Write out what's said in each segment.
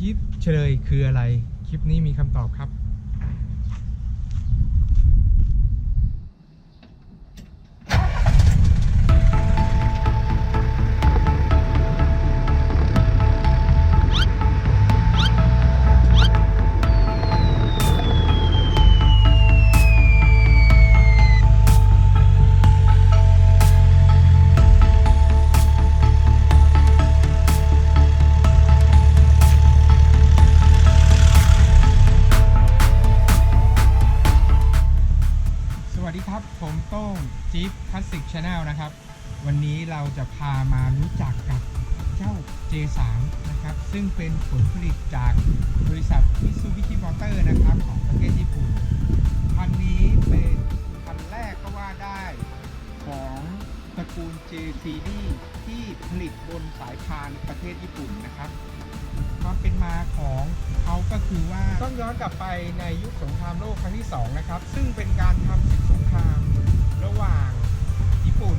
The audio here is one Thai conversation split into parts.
จิ๊บเฉลยคืออะไร คลิปนี้มีคำตอบครับ จะพามารู้จักกับเจ้า J3 นะครับ ซึ่งเป็นผลผลิตจากบริษัท Mitsubishi Motor นะครับ ของประเทศญี่ปุ่นคันนี้เป็นคันแรกก็ว่าได้ของตระกูล J Series ที่ผลิตบนสายพานประเทศญี่ปุ่นนะครับความเป็นมาของเขาก็คือว่าต้องย้อนกลับไปในยุคสงครามโลกครั้งที่ 2 นะครับ ซึ่งเป็นการทำศึกสงครามระหว่างญี่ปุ่น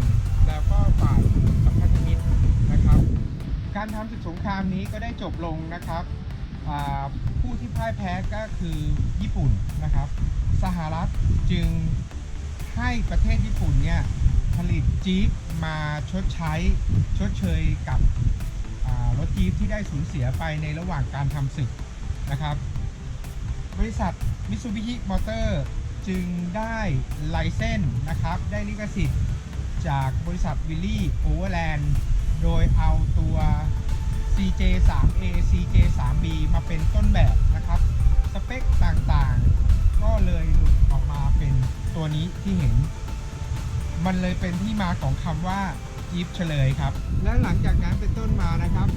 แล้วก็ฝ่ายสัมพันธมิตรนะครับ การทำศึกสงครามนี้ก็ได้จบลงนะครับผู้ที่พ่ายแพ้ก็คือญี่ปุ่นนะครับ สหรัฐจึงให้ประเทศญี่ปุ่นเนี่ยผลิตจี๊ปมาชดใช้ชดเชยกับรถจี๊ปที่ได้สูญเสียไปในระหว่างการทำศึกนะครับ บริษัทมิ t ซูบิชิมอเตอร์จึงได้ไลเซนส์นะครับ ได้ลิขสิทธิ์ จากบริษัทวิลลี่โอเวอร์แลนด์โดยเอาตัว CJ 3 A CJ 3 B มาเป็นต้นแบบนะครับ สเปคต่างๆ ก็เลยหลุดออกมาเป็นตัวนี้ที่เห็น มันเลยเป็นที่มาของคำว่าจี๊ปเฉลยครับ และหลังจากนั้นเป็นต้นมานะครับ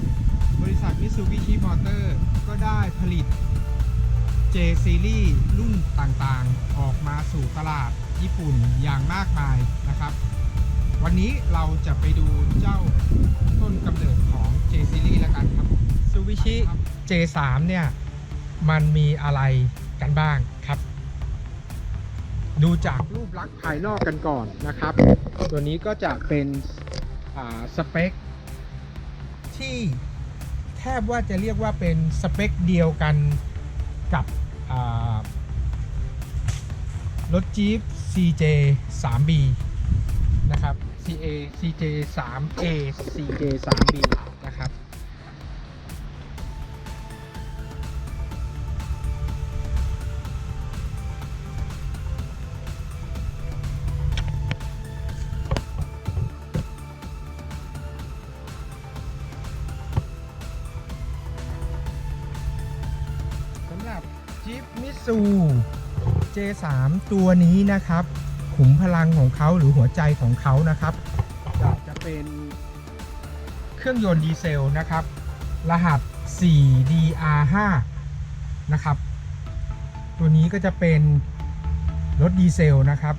บริษัท Mitsubishi Motor ก็ได้ผลิต J Series รุ่นต่างๆ ออกมาสู่ตลาดญี่ปุ่นอย่างมากมายนะครับ วันนี้เราจะไปดูเจ้าต้นกำเนิดของ J Series แล้วกันครับ Mitsubishi J3 เนี่ย มันมีอะไรกันบ้างครับ ดูจากรูปลักษณ์ภายนอกกันก่อนนะครับ ตัวนี้ก็จะเป็นอ่าสเปค ที่แทบว่าจะเรียกว่าเป็นสเปคเดียวกันกับอ่ารถจี๊ป CJ 3B นะครับ CA CJ 3A CJ 3B นะครับสำหรับจิปมิสู J3 ตัวนี้นะครับ ขุมพลังของเขาหรือหัวใจของเขานะครับจะจะเป็นเครื่องยนต์ดีเซลนะครับ รหัส 4DR5 นะครับ ตัวนี้ก็จะเป็นรถดีเซลนะครับ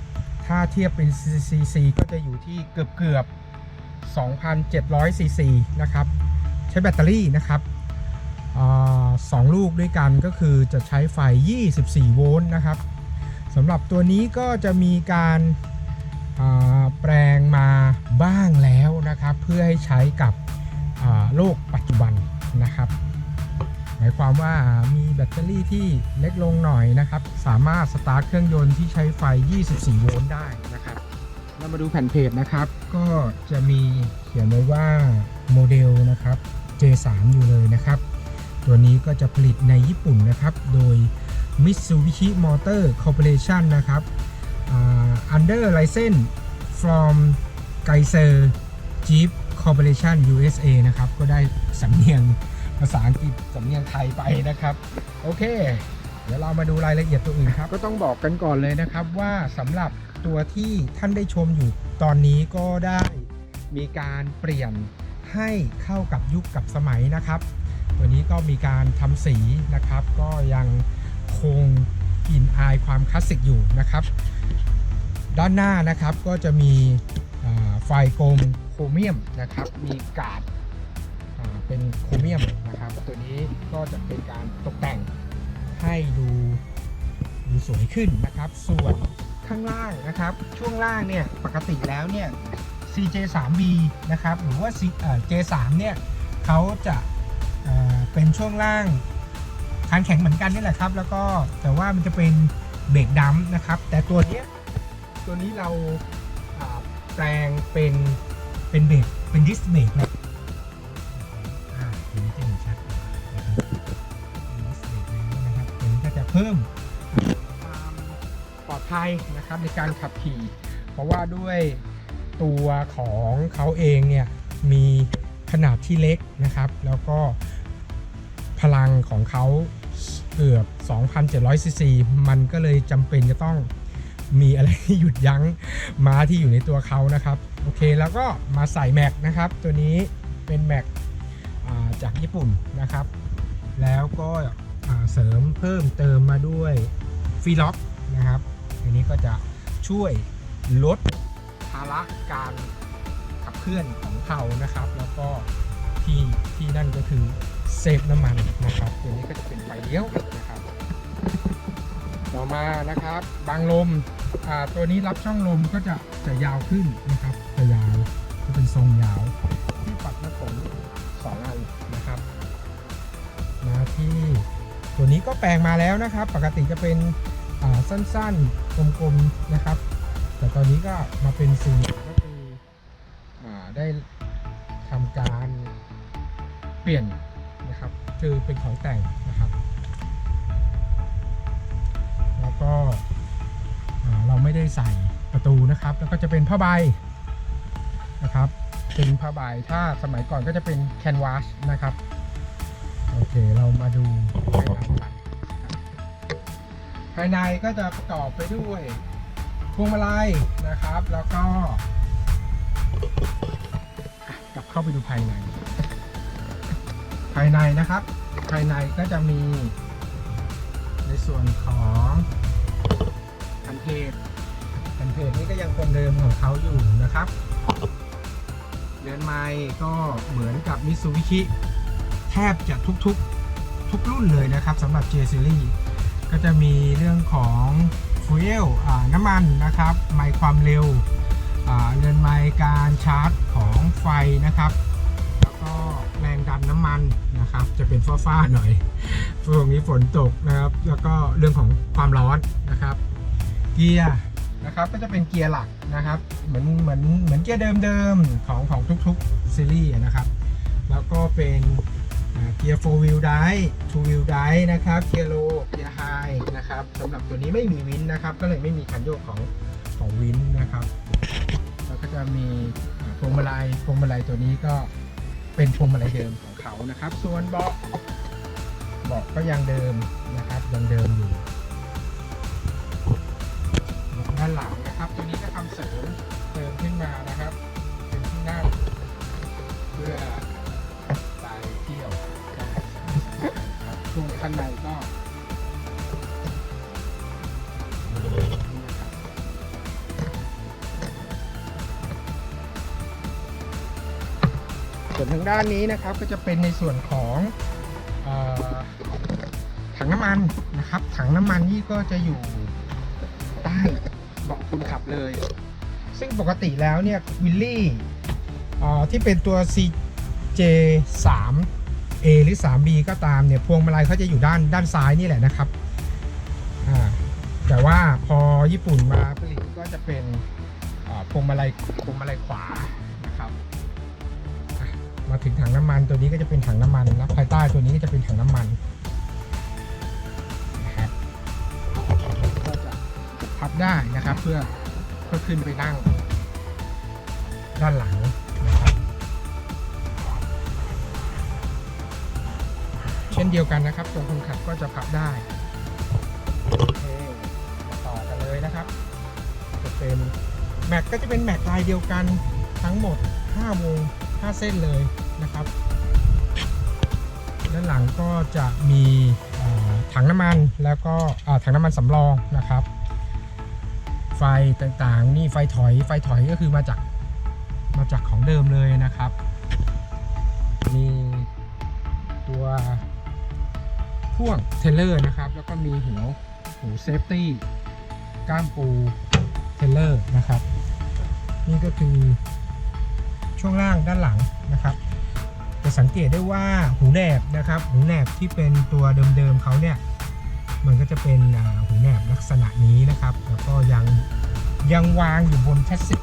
ถ้าเทียบเป็น CC ก็จะอยู่ที่เกือบเกือบ2,700 cc นะครับ ใช้แบตเตอรี่นะครับอสองลูกด้วยกันก็คือจะใช้ไฟ 24 โวลต์นะครับ สำหรับตัวนี้ก็จะมีการแปลงมาบ้างแล้วนะครับ เพื่อให้ใช้กับโลกปัจจุบันนะครับ หมายความว่ามีแบตเตอรี่ที่เล็กลงหน่อยนะครับ สามารถสตาร์ทเครื่องยนต์ที่ใช้ไฟ 24 โวลต์ได้นะครับ เรามาดูแผ่นเพจนะครับ ก็จะมีเขียนไว้ว่าโมเดลนะครับ J3 อยู่เลยนะครับ ตัวนี้ก็จะผลิตในญี่ปุ่นนะครับ โดย Mitsubishi Motor Corporation นะครับอ่า under license from Geyser Jeep Corporation USA นะครับ ก็ได้สำเนียงภาษาอังกฤษสำเนียงไทยไปนะครับ โอเค เดี๋ยวเรามาดูรายละเอียดตัวอื่นครับ ก็ต้องบอกกันก่อนเลยนะครับว่าสำหรับตัวที่ท่านได้ชมอยู่ตอนนี้ก็ได้มีการเปลี่ยนให้เข้ากับยุคกับสมัยนะครับ ตัวนี้ก็มีการทำสีนะครับ ก็ยัง คงกลิ่นอายความคลาสสิกอยู่นะครับ ด้านหน้านะครับก็จะมีไฟโกลมโครเมียมนะครับ มีกาดาเป็นโครเมียมนะครับ ตัวนี้ก็จะเป็นการตกแต่งให้ดูดูสวยขึ้นนะครับ ส่วนข้างล่างนะครับ ช่วงล่างเนี่ยปกติแล้วเนี่ย CJ3B นะครับ หรือว่า C- เอ่อ J3 เนี่ยเขาจะอ่าเป็นช่วงล่าง คานแข็งเหมือนกันนี่แหละครับ แล้วก็แต่ว่ามันจะเป็นเบรกดัมนะครับ แต่ตัวนี้ตัวนี้เราแปลงเป็นเป็นเบรกเป็นดิสเบรกนะอ่าตัวนี้จะเห็นชัดนะครับดิสเบรกนะครับตัวนี้ก็จะเพิ่มความปลอดภัยนะครับในการขับขี่ เพราะว่าด้วยตัวของเขาเองเนี่ยมีขนาดที่เล็กนะครับ แล้วก็ พลังของเขาเกือบ 2,700ซีซีมันก็เลยจำเป็นจะต้องมีอะไรที่หยุดยั้งม้าที่อยู่ในตัวเขานะครับ โอเคแล้วก็มาใส่แม็กนะครับ ตัวนี้เป็นแม็กจากญี่ปุ่นนะครับ แล้วก็เสริมเพิ่มเติมมาด้วยฟีล็อกนะครับอันนี้ก็จะช่วยลดภาระการขับเคลื่อนของเขานะครับ แล้วก็ที่ที่นั่นก็คือ เซฟน้ำมันนะครับตัวนี้ก็จะเป็นไฟเลี้ยวนะครับ ต่อมานะครับบางลมตัวนี้รับช่องลมก็จะจะยาวขึ้นนะครับจะยาวจะเป็นทรงยาวที่ปัดน้ำฝนสองอันนะครับมาที่ตัวนี้ก็แปลงมาแล้วนะครับ ปกติจะเป็นสั้นๆกลมๆนะครับ แต่ตอนนี้ก็มาเป็นสี่เหลี่ยมก็คืออได้ทำการเปลี่ยน คือเป็นของแต่งนะครับ แล้วก็เราไม่ได้ใส่ประตูนะครับ แล้วก็จะเป็นผ้าใบนะครับเป็นผ้าใบถ้าสมัยก่อนก็จะเป็นแคนวาสนะครับ โอเคเรามาดูภายในก็จะประกอบไปด้วยพวงมาลัยนะครับ แล้วก็กลับเข้าไปดูภายใน ภายในนะครับ ภายในก็จะมี ในส่วนของแผ่นเพจแผ่นเพจนี้ก็ยังคงเดิมของเขาอยู่นะครับเรือนไม้ก็เหมือนกับมิ t ซูบิชิแทบจะทุกๆ ทุกรุ่นเลยนะครับสำหรับ J Series ก็จะมีเรื่องของฟูเอลน้ำมันนะครับ ไมล์ความเร็วอ่าเรือนไมล์การชาร์จของไฟนะครับ แล้วก็แรงดันน้ำมัน นะครับ จะเป็นฟ้าๆหน่อยช่วงนี้ฝนตกนะครับ แล้วก็เรื่องของความร้อนนะครับ เกียร์นะครับก็จะเป็นเกียร์หลักนะครับ เหมือนเหมือนเหมือนเกียร์เดิมๆของของทุกๆซีรีส์นะครับ แล้วก็เป็นเกียร์4 wheel drive 2 wheel drive นะครับ เกียร์ low เกียร์ high นะครับสำหรับตัวนี้ไม่มีวินนะครับ ก็เลยไม่มีคันโยกของของวินนะครับ แล้วก็จะมีพวงมาลัยพวงมาลัยตัวนี้ก็เป็นพวงมาลัยเดิม เขานะครับ ส่วนเบาะเบาะก็ยังเดิมนะครับยังเดิมอยู่ด้านหลังนะครับ ตัวนี้ก็ทำเสริมเติมขึ้นมานะครับเป็นที่นั่งเพื่อไปเที่ยวช่วงข้างในก็ ด้านนี้นะครับก็จะเป็นในส่วนของอถังน้ำมันนะครับ ถังน้ำมันนี่ก็จะอยู่ใต้เบาะคนขับเลย ซึ่งปกติแล้วเนี่ยวิลลี่ที่เป็นตัว C J 3 A หรือ 3B ก็ตามเนี่ยพวงมาลัยเขาจะอยู่ด้านด้านซ้ายนี่แหละนะครับแต่ว่าพอญี่ปุ่นมาผลิตก็จะเป็นพวงมาลัยพวงมาลัยขวา มาถึงถังน้ำมันตัวนี้ก็จะเป็นถังน้ำมันนะภายใต้ตัวนี้ก็จะเป็นถังน้ำมันนะครับก็จะพับได้นะครับเพื่อเพื่อขึ้นไปนั่งด้านหลังนะครับเช่นเดียวกันนะครับ ตัวคนขับก็จะพับได้โอเคมาต่อกันเลยนะครับ จะเป็นแม็กก็จะเป็นแม็กลายเดียวกันทั้งหมด 5 วง 5 เส้นเลย นะครับ ด้านหลังก็จะมีถังน้ำมันแล้วก็ถังน้ำมันสำรองนะครับ ไฟต่างๆ นี่ไฟถอยไฟถอยก็คือมาจากมาจากของเดิมเลยนะครับ มีตัวพ่วงเทเลอร์นะครับ แล้วก็มีหัวหูเซฟตี้ก้ามปูเทเลอร์นะครับ นี่ก็คือช่วงล่างด้านหลังนะครับ จะสังเกตได้ว่าหูแหนบนะครับ หูแหนบที่เป็นตัวเดิมๆเขาเนี่ย มันก็จะเป็นหูแหนบลักษณะนี้นะครับ แล้วก็ยังยังวางอยู่บนแชสซิ